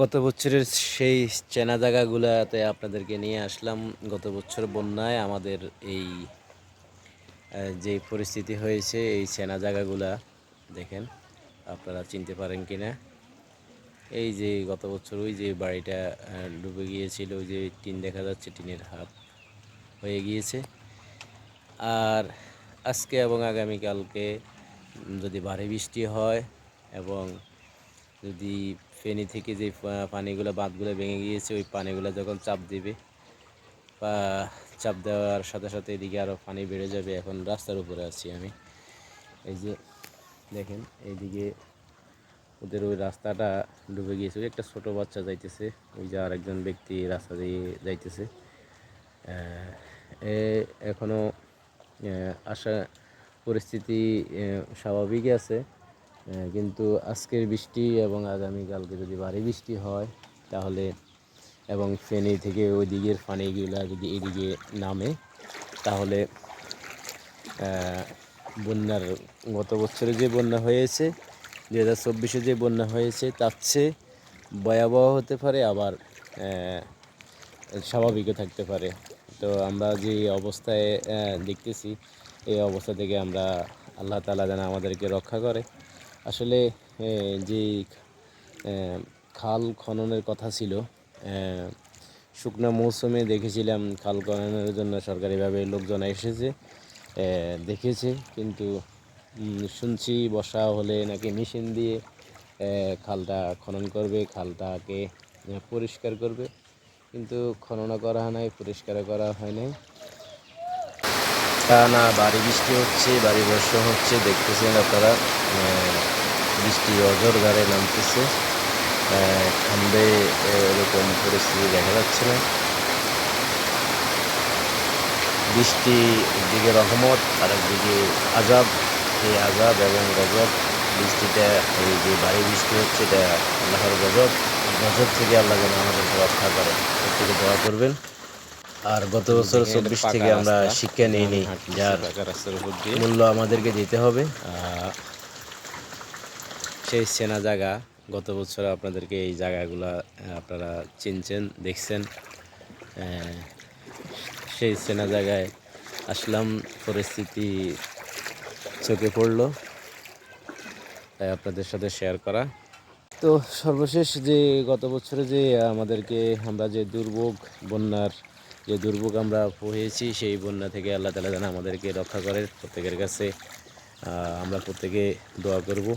গত বছরের সেই চেনা জায়গাগুলোতে আপনাদেরকে নিয়ে আসলাম। গত বছর বন্যায় আমাদের এই যে পরিস্থিতি হয়েছে, এই চেনা জায়গাগুলা দেখেন, আপনারা চিনতে পারেন কি না এই যে গত বছর ওই যে বাড়িটা ডুবে গিয়েছিল, ওই যে টিন দেখা যাচ্ছে, টিনের হাফ হয়ে গিয়েছে। আর আজকে এবং আগামীকালকে যদি ভারী বৃষ্টি হয় এবং যদি ফেনি থেকে যে পানিগুলো বাঁধগুলো ভেঙে গিয়েছে ওই পানিগুলো যখন চাপ দেবে বা চাপ দেওয়ার সাথে সাথে এদিকে আরও পানি বেড়ে যাবে এখন রাস্তার উপরে আছি আমি। এই যে দেখেন এইদিকে ওদের ওই রাস্তাটা ডুবে গিয়েছে। ওই একটা ছোট বাচ্চা যাইতেছে ওই যে আরেকজন ব্যক্তি রাস্তা দিয়ে যাইতেছে। আহ, এ এখনও আশা পরিস্থিতি স্বাভাবিকই আছে। কিন্তু আজকের বৃষ্টি এবং আগামীকালকে যদি ভারী বৃষ্টি হয়, তাহলে এবং ফেনী থেকে ওই দিকের পানিগুলা যদি এদিকে নামে, তাহলে বন্যার গত বছরে যে বন্যা হয়েছে দু হাজার চব্বিশে যে বন্যা হয়েছে, তার চেয়ে ভয়াবহ হতে পারে, আবার স্বাভাবিকও থাকতে পারে। তো আমরা যে অবস্থায় দেখতেছি, এই অবস্থা থেকে আমরা আল্লাহ তালা যেন আমাদেরকে রক্ষা করে। আসলে যে খাল খননের কথা ছিল শুকনো মৌসুমে দেখেছিলাম খাল খননের জন্য সরকারিভাবে লোকজন এসেছে দেখেছে, কিন্তু শুনছি বর্ষা হলে নাকি মেশিন দিয়ে খালটা খনন করবে, খালটাকে পরিষ্কার করবে, কিন্তু খনন করা হয় নাই পরিষ্কার করা হয় নাই। তা না বাড়ি বৃষ্টি হচ্ছে, বাড়ি বর্ষা হচ্ছে, দেখতেছেন আপনারা বৃষ্টি অজর ধারে নামতেছে। আহ, এরকম পরিস্থিতি দেখা যাচ্ছে না। বৃষ্টি একদিকে রহমত আর একদিকে আজাব। এই আজাব এবং গজব বৃষ্টিটা এই যে বাড়ি বৃষ্টি হচ্ছে এটা আল্লাহর গজব। গজব থেকে আল্লাহ যেন আমাদেরকে রক্ষা করে। প্রত্যেকে দোয়া করবেন। আর গত বছর চব্বিশ থেকে আমরা শিক্ষা নিয়ে নিই যার মূল্য আমাদেরকে দিতে হবে। আহ, সেই চেনা জায়গা। গত বছর আপনাদেরকে এই জায়গাগুলা আপনারা চিনছেন, দেখছেন। সেই চেনা জায়গায় আসলাম, পরিস্থিতি চোখে পড়ল। তাই আপনাদের সাথে শেয়ার করা। তো সর্বশেষ যে গত বছরে যে আমাদেরকে আমরা যে দুর্ভোগ, বন্যার যে দুর্ভোগ আমরা হয়েছি সেই বন্যা থেকে আল্লাহ তালা যেন আমাদেরকে রক্ষা করে প্রত্যেকের কাছে। আমরা প্রত্যেকে দোয়া করব।